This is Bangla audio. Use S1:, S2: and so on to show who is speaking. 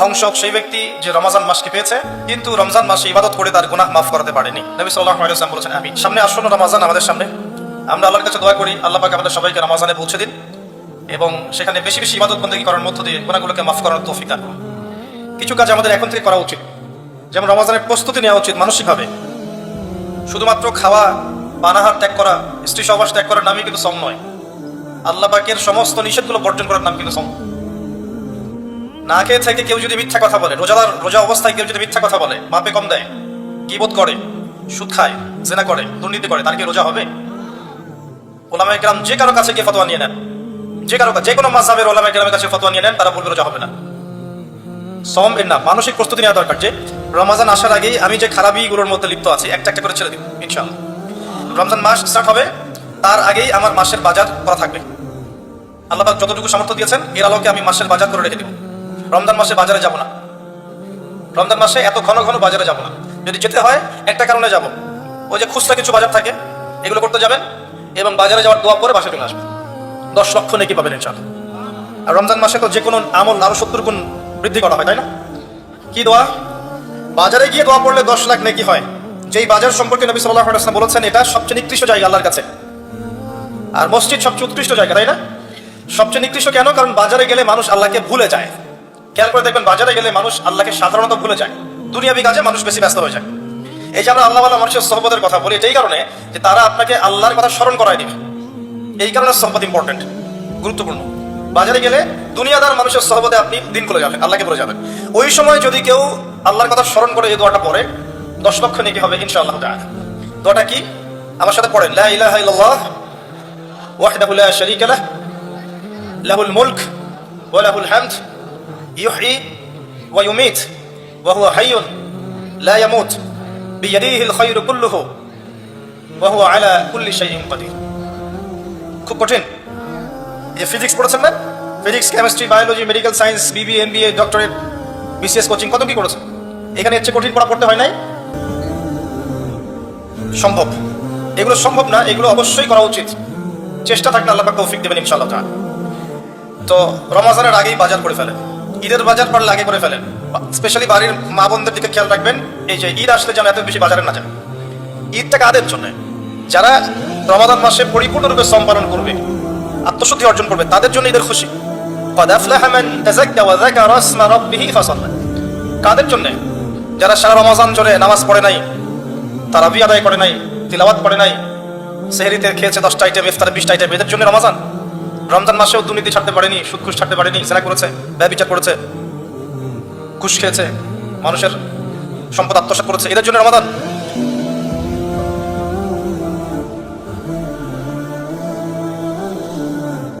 S1: ধ্বংস সেই ব্যক্তি যে রমজান মাসকে পেয়েছে, কিন্তু রমজান মাসে ইবাদত করে তার গুনাহ মাফ করাতে পারেনি। নবী ওয়াসাল্লাম বলেছেন আমি সামনে আসন্ন রমজান আমাদের সামনে। আমরা আল্লাহর কাছে দোয়া করি, আল্লাহ পাক আমাদের সবাইকে রমজানে পৌঁছে দিন এবং সেখানে বেশি বেশি ইবাদত বন্দী করার মধ্য দিয়ে গুনাহগুলোকে মাফ করার তৌফিক দান করুন। কিছু কাজ আমাদের এখন থেকে করা উচিত। যেমন রমজানের প্রস্তুতি নেওয়া উচিত মানসিকভাবে। শুধুমাত্র খাওয়া পানাহার ত্যাগ করা, স্ত্রী সবাস ত্যাগ করার নামই কিন্তু সম নয়। আল্লাহ পাকের সমস্ত নিষেধগুলো বর্জন করার নাম কিন্তু সম। না খেয়ে থেকে কেউ যদি মিথ্যা কথা বলে, রোজাদার, রোজা অবস্থায় কেউ যদি মিথ্যা কথা বলে, মাপে কম দেয় কিবোধ করে, সুদ খায়, জেনা করে, দুর্নীতি করে, তার কি রোজা হবে? ওলামা একরাম যে কারও কাছে গিয়ে ফতোয়া নিয়ে নেন। যে কারও যে কোনো মাসাবের ওলামা একরামের কাছে ফতোয়া নিয়ে নেন, তারা বলবে রোজা হবে না। সম এর না মানসিক প্রস্তুতি নেওয়া দরকার যে, রমজান আসার আগেই আমি যে খারাপিগুলোর মধ্যে লিপ্ত আছি, একটা একটা করে ছেড়ে দিব ইনশাআল্লাহ। রমজান মাস স্টার্ট হবে, তার আগেই আমার মাসের বাজার করা থাকবে। আল্লাহ যতটুকু সামর্থ্য দিয়েছেন, এর আলোকে আমি মাসের বাজার করে রেখে দিব। রমজান মাসে বাজারে যাব না। রমজান মাসে এত ঘন ঘন বাজারে যাব না। যদি যেতে হয়, একটা কারণে যাব। ওই যে খুচরা কিছু বাজার থাকে, এগুলো করতে যাবেন এবং বাজারে যাওয়ার দোয়া করে বাসা চলে আসবেন। দশ লক্ষ নাকি পাবেন ইনশাআল্লাহ। আর রমজান মাসে তো যে কোনো আমল আরও সত্তর গুণ বৃদ্ধি করা হয়, তাই না? কি দোয়া? বাজারে গিয়ে দোয়া পড়লে দশ লাখ নাকি হয়। যেই বাজার সম্পর্কে নবী সাল্লাহ আসলাম বলেছেন, এটা সবচেয়ে নিকৃষ্ট জায়গা আল্লাহর কাছে। আর মসজিদ সবচেয়ে উৎকৃষ্ট জায়গা, তাই না? সবচেয়ে নিকৃষ্ট কেন? কারণ বাজারে গেলে মানুষ আল্লাহকে ভুলে যায়। খেয়াল করে দেখবেন বাজারে গেলে মানুষ আল্লাহকে সাধারণত ভুলে যায়। দুনিয়াবি কাজে মানুষ বেশি ব্যস্ত হয়ে যায়। এই যে আমরা আল্লাহ মানুষের সহবতের কথা বলি, এটাই কারণে যে তারা আপনাকে আল্লাহর কথা স্মরণ করায় দিবে। এই কারণে সহবত ইম্পর্টেন্ট গুরুত্বপূর্ণ। বাজারে গেলে দুনিয়াদার মানুষের সহবতে আপনি দিন করে যাবেন, আল্লাহকে বলে যাবেন। ওই সময় যদি কেউ আল্লাহর কথা স্মরণ করে এই দোয়াটা পড়ে, দশ লক্ষ নাকি হবে ইনশাআল্লাহ দোয়াটা কি? আমার সাথে পড়েন, লা ইলাহা লা লাহুল মুলক, ওয়া লাহুল ওয়া হুয়া হাইয়ুন লা ইয়ামুত বিয়াদিহিল খায়রু কুল্লুহু ওয়া হুয়া আলা কুল্লি শাইইন কাদির খুব কঠিন। এই ফিজিক্স পড়েছেন না? Physics chemistry biology medical science B B MBA doctorate BCS coaching কত কি করেছেন? এখানে হচ্ছে কঠিন পড়া পড়তে হয় নাই? সম্ভব। এগুলো সম্ভব না, এগুলো অবশ্যই করা উচিত। চেষ্টা থাকলে আল্লাহ তৌফিক দেবেন ইনশাআল্লাহ তো রমজানের আগেই বাজার করে ফেলেন। ঈদের বাজার পারলে আগে করে ফেলেন। স্পেশালি বাড়ির মা বোনদের দিকে খেয়াল রাখবেন, এই যে ঈদ আসলে যেন এত বেশি বাজারে না যায়। ঈদটা কাদের জন্য? যারা রমাদান মাসে পরিপূর্ণরূপে সম্পাদন করবে, আত্মশুদ্ধি অর্জন করবে, তাদের জন্য ঈদের খুশি। কাদের জন্য? যারা সারা রমাজান জোরে নামাজ পড়ে নাই তারা আদায় করে নাই তিলাবাত পড়ে নাই, সেহরিতে খেয়েছে দশটা আইটেম ইফতারে বিশটা আইটেম এদের জন্য রমাজান? রমজান মাসেও দুর্নীতি ছাড়তে পারেনি সুখ খুশ ছাড়তে পারেনি সেনা করেছে ব্যবচার করেছে, ঘুষ খেয়েছে, মানুষের সম্পদ আত্মসাত করেছে। এদের জন্য রমাদান।